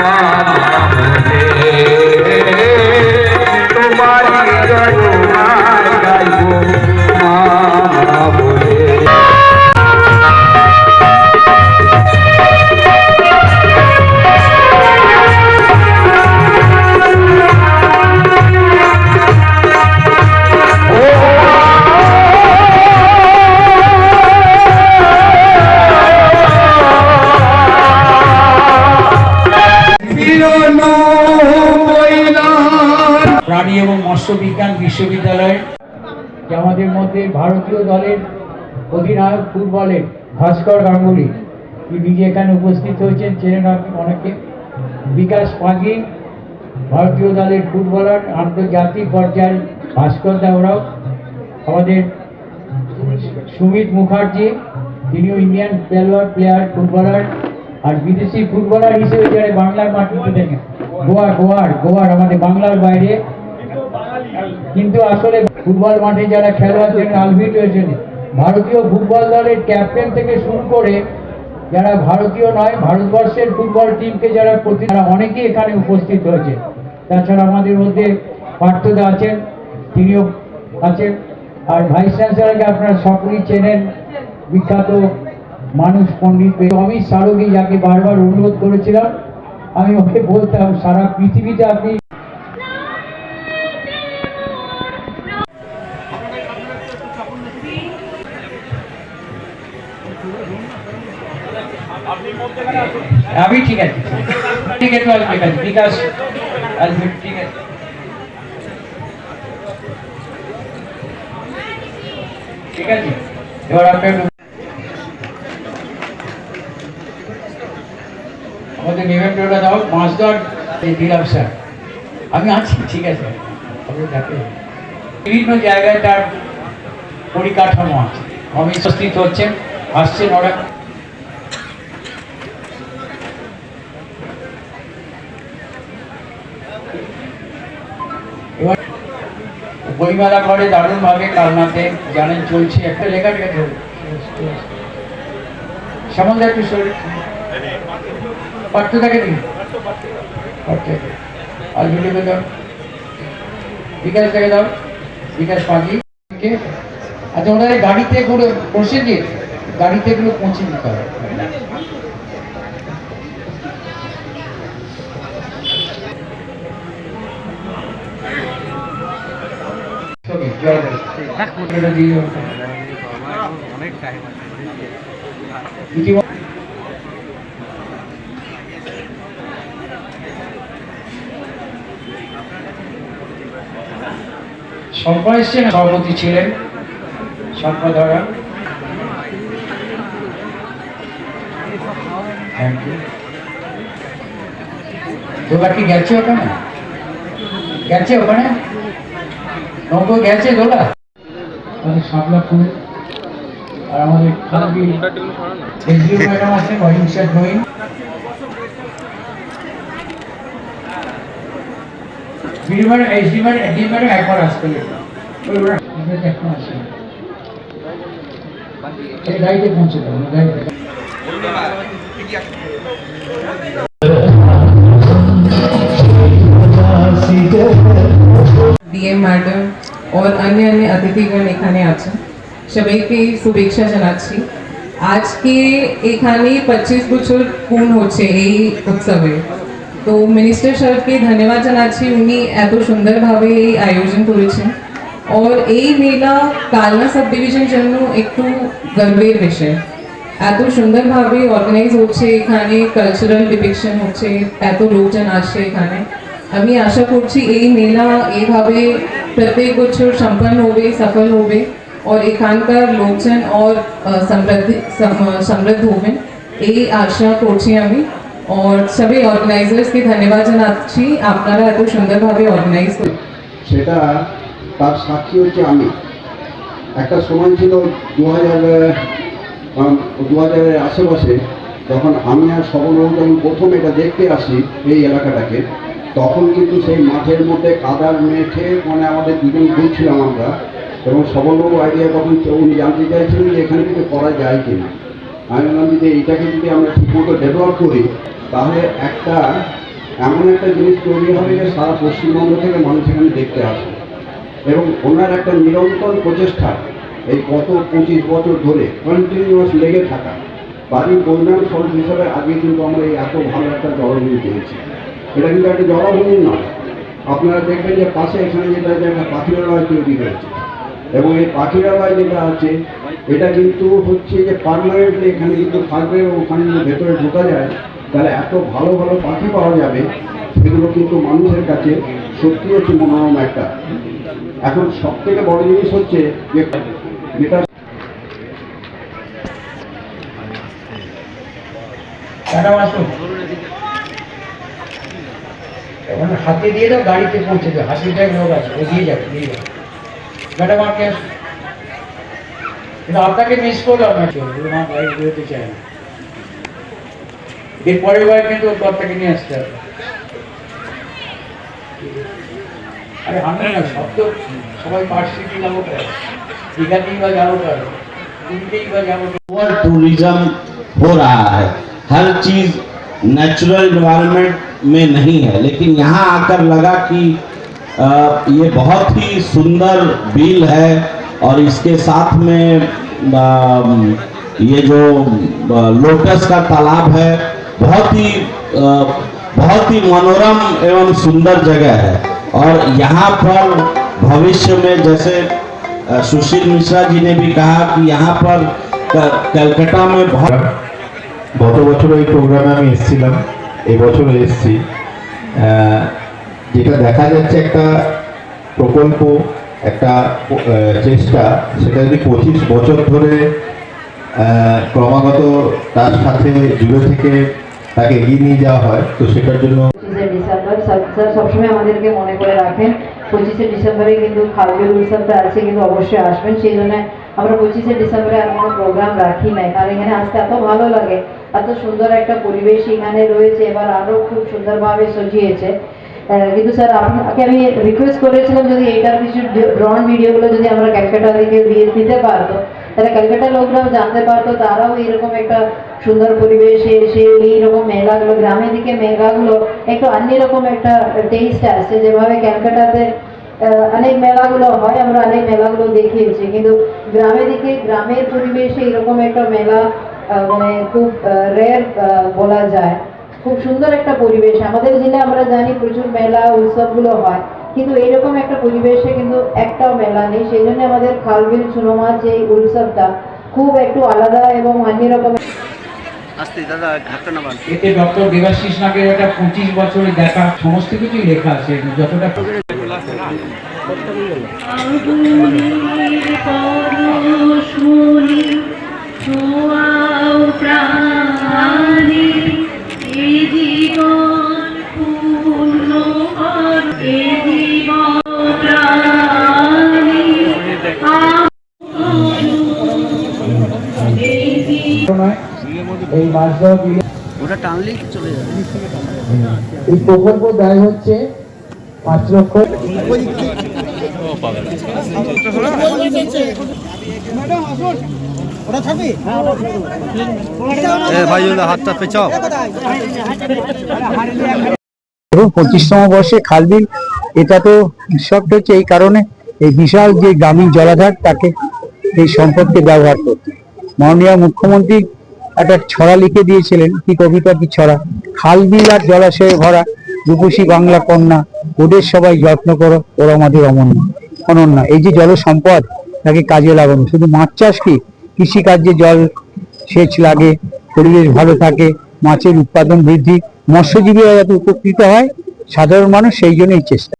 Allah প্রাণী এবং মৎস্য বিজ্ঞান বিশ্ববিদ্যালয় আমাদের মধ্যে ভারতীয় দলের অধিনায়ক ফুটবলের ভাস্কর গাঙ্গুলি নিজে এখানে উপস্থিত হয়েছেন, চেনেন আপনি অনেকে। বিকাশ পাগি, ভারতীয় দলের ফুটবলার, আন্তর্জাতিক পর্যায়ে ভাস্কর দাওড়াও আমাদের সুমিত মুখার্জি, তিনিও ইন্ডিয়ান প্লেয়ার প্লেয়ার, ফুটবলার, আর বিদেশি ফুটবলার হিসেবে যারা বাংলার মাটিতে দেখেন, গোয়া, গোয়ার গোয়ার, আমাদের বাংলার বাইরে কিন্তু আসলে ফুটবল মাঠে যারা খেলোয়াড় ছিলেন আলভিট হয়েছেন, ভারতীয় ফুটবল দলের ক্যাপ্টেন থেকে শুরু করে যারা ভারতীয় নয়, ভারতবর্ষের ফুটবল টিমকে যারা প্রতি তারা অনেকেই এখানে উপস্থিত হয়েছে। তাছাড়া আমাদের মধ্যে পার্থদা আছেন, তিনিও আছেন। আর ভাইস চ্যান্সেলরকে আপনারা সকলেই চেনেন, বিখ্যাত মানুষ, পণ্ডিত অমিত সারঙ্গী যাকে বারবার অনুরোধ করেছিলাম, আমি ওকে বলতাম, সারা পৃথিবীতে আপনি ঠিক আছে ঠিক আছে। বিকাশ আসবে ঠিক আছে ঠিক আছে। এবার আপনি আমাদের নিবেদনটা দাও, মাছ দর দিলাম, স্যার। আমি আছি, ঠিক আছে। আপনি দেখে বিভিন্ন জায়গায় তার পরিকাঠামো আছে। উপস্থিত হচ্ছেন, আসছেন ওরা এবার বইমেলা করে দারুণ দারুণভাবে কালনাতে জানেন চলছে। একটা লেখা ঠিক আছে সামলদা একটু থাকে পাঠ্য আর দাও। বিকাশ আচ্ছা ওনাদের গাড়িতে করে বসে দিয়ে গাড়িতে এগুলো পৌঁছে দিতে হবে। শঙ্কর এসছেন সভাপতি ছিলেন সম্পাদরা থ্যাংক ইউ দোলা কি গেছে ওখানে? গেছে ওখানে? নৌকো গেছে দোলা আমাদের সাবলাপুর আর আমাদের খালবি এসডিও ম্যাডাম আছেন, অহিংসা নইন বিরিমার এসডিমার এসডিমার একবার আসতে এখন আসে এই গাড়িতে পৌঁছে দেবো গাড়িতে। অন্যান্য অতিথিগণ এখানে আছেন। সবাইকে শুভেচ্ছা জানাচ্ছি। আজকে এখানে পঁচিশ বছর পূর্ণ হচ্ছে এই উৎসবে। তো মিনিস্টার সাহেবকে ধন্যবাদ জানাচ্ছি। উনি এত সুন্দরভাবে এই আয়োজন করেছেন। ওর এই মেলা কালনা সাব ডিভিশন জন্য একটু গর্বের বিষয়। এত সুন্দরভাবে অর্গানাইজ হচ্ছে এখানে কালচারাল ডিপিকশন হচ্ছে, এত লোকজন আসছে এখানে। আমি আশা করছি এই মেলা এইভাবে প্রত্যেক বছর সম্পন্ন হবে সফল হবে और এখানকার লোকজন और সমৃদ্ধি সমৃদ্ধ হবেন এই আশা করছি আমি और সবাই অর্গানাইজার্সকে ধন্যবাদ জানাচ্ছি আপনারা এত সুন্দরভাবে অর্গানাইজ করেন সেটা তার সাক্ষী হচ্ছে আমি একটা সময় ছিল দু হাজার দু হাজারের আশেপাশে যখন আমি আর সবলবাবু যখন প্রথম এটা দেখতে আসি এই এলাকাটাকে তখন কিন্তু সেই মাঠের মধ্যে কাদার মেঠে মানে আমাদের দুজন ঘুরছিলাম আমরা। এবং সবলবাবু আইডিয়া তখন উনি জানতে চাইছিলেন যে এখানে কিছু করা যায় কিনা। আমি বললাম যে এইটাকে যদি আমরা ঠিকমতো ডেভেলপ করি, তাহলে একটা এমন একটা জিনিস তৈরি হবে যে সারা পশ্চিমবঙ্গ থেকে মানুষ এখানে দেখতে আসে। এবং ওনার একটা নিরন্তর প্রচেষ্টা এই গত পঁচিশ বছর ধরে কন্টিনিউয়াস লেগে থাকা। বাড়ির কল্যাণ ফলক হিসাবে আগে কিন্তু আমরা এই এত ভালো একটা জলভূমি পেয়েছি। এটা কিন্তু একটা জলভূমি নয় আপনারা দেখবেন যে পাশে এখানে যেটা যে একটা পাখিরালয় তৈরি হয়েছে। এবং এই পাখিরালয় যেটা আছে, এটা কিন্তু হচ্ছে যে পার্মানেন্টলি এখানে কিন্তু থাকবে এবং ওখানে যদি ভেতরে ঢোকা যায়, তাহলে এত ভালো ভালো পাখি পাওয়া যাবে, সেগুলো কিন্তু মানুষের কাছে সত্যি হচ্ছে মনোরম একটা। এখন সব থেকে বড় জিনিস হচ্ছে যে যেটা আসুন হাতে দিয়ে দাও গাড়িতে পৌঁছে দাও হাতিটাই লোক আছে ও দিয়ে যাবে দিয়ে যাবে ম্যাডাম আপনি আসুন কিন্তু আপনাকে মিস করলাম না চলবে মা গাড়ি বেরোতে চায় না এর পরের বার কিন্তু ওর কর্তাকে নিয়ে আসতে হবে আরে আমি না শব্দ সবাই পার্সিটি যাবো কেন দীঘাতেই বা যাবো কেন পুরীতেই বা যাবো কেন? ओवर टूरिज्म हो रहा है हर चीज नेचुरल इन्वायरमेंट में नहीं है लेकिन यहाँ आकर लगा कि अ, ये बहुत ही सुंदर बिल है और इसके साथ में अ, ये जो अ, लोटस का तालाब है बहुत ही अ, बहुत ही मनोरम एवं सुंदर जगह है और यहाँ पर भविष्य में जैसे अ, सुशील मिश्रा जी ने भी कहा कि यहाँ पर क- कलकत्ता में बहुत গত বছর এই প্রোগ্রামে আমি এসেছিলাম এবছরও এসেছি। যেটা দেখা যাচ্ছে একটা প্রকল্প, একটা চেষ্টা, সেটা যদি পঁচিশ বছর ধরে ক্রমাগত তার সাথে জুড়ে থেকে তাকে এগিয়ে নিয়ে যাওয়া হয়, তো সেটার জন্য ডিসেম্বর। স্যার সবসময় আমাদেরকে মনে করে রাখেন, পঁচিশে ডিসেম্বরে কিন্তু উৎসবটা আছে, কিন্তু অবশ্যই আসবেন। সেই জন্য আমরা পঁচিশে ডিসেম্বরে আর কোনো প্রোগ্রাম রাখি নাই। কারণ এখানে আসতে এত ভালো লাগে, এত সুন্দর একটা পরিবেশ এখানে রয়েছে, এবার আরও খুব সুন্দরভাবে সজিয়েছে। কিন্তু স্যার, আপনাকে আমি রিকোয়েস্ট করেছিলাম যদি এইটার কিছু ড্রোন ভিডিওগুলো যদি আমরা ক্যালকাটা থেকে দিয়ে দিতে পারতো তাহলে ক্যালকাটার লোকরাও জানতে পারতো, তারাও এরকম একটা সুন্দর পরিবেশে এসে এইরকম মেলাগুলো, গ্রামের দিকে মেলাগুলো একটু অন্যরকম একটা টেস্ট আসছে। যেভাবে ক্যালকাটাতে অনেক মেলাগুলো হয়, আমরা অনেক মেলাগুলো দেখিয়েছি। কিন্তু গ্রামের দিকে, গ্রামের পরিবেশে এরকম একটা মেলা মানে খুব রেয়ার বলা যায়। খুব সুন্দর একটা পরিবেশ। আমাদের জেলায় আমরা জানি প্রচুর মেলা, উৎসবগুলো হয়। কিন্তু এরকম একটা পরিবেশে কিন্তু একটাও মেলা নেই। সেই জন্য আমাদের খালবিল সুনমার যে এই উৎসবটা খুব একটু আলাদা এবং অন্যরকম এতে ডক্টর দেবাশিস নাগের একটা পঁচিশ বছরে দেখা। সমস্ত কিছুই লেখা আছে যতটা পরশমণি এই মাঝগাঁও বিলে ওটা টানলেই চলে যাবে। এই প্রকল্প ব্যয় হচ্ছে পাঁচ লক্ষ। এবং পঁচিশতম বর্ষে খালবিল এটা তো উৎসবটা হচ্ছে এই কারণে এই বিশাল যে গ্রামীণ জলাধার তাকে এই সম্পদকে ব্যবহার করতে মাননীয় মুখ্যমন্ত্রী একটা ছড়া লিখে দিয়েছিলেন, কি কবিতা, কি ছড়া। খালবিল আর জলাশয়ে ভরা রূপসী বাংলা কন্যা, ওদের সবাই যত্ন করো, ওরা আমাদের অমন্য। অনন্যা, এই যে জল সম্পদ, তাকে কাজে লাগানো। শুধু মাছ চাষ কি? কৃষিকার্যে জল সেচ লাগে, পরিবেশ ভালো থাকে, মাছের উৎপাদন বৃদ্ধি। মৎস্যজীবীরা যাতে উপকৃত হয়, সাধারণ মানুষ সেই জন্যই চেষ্টা।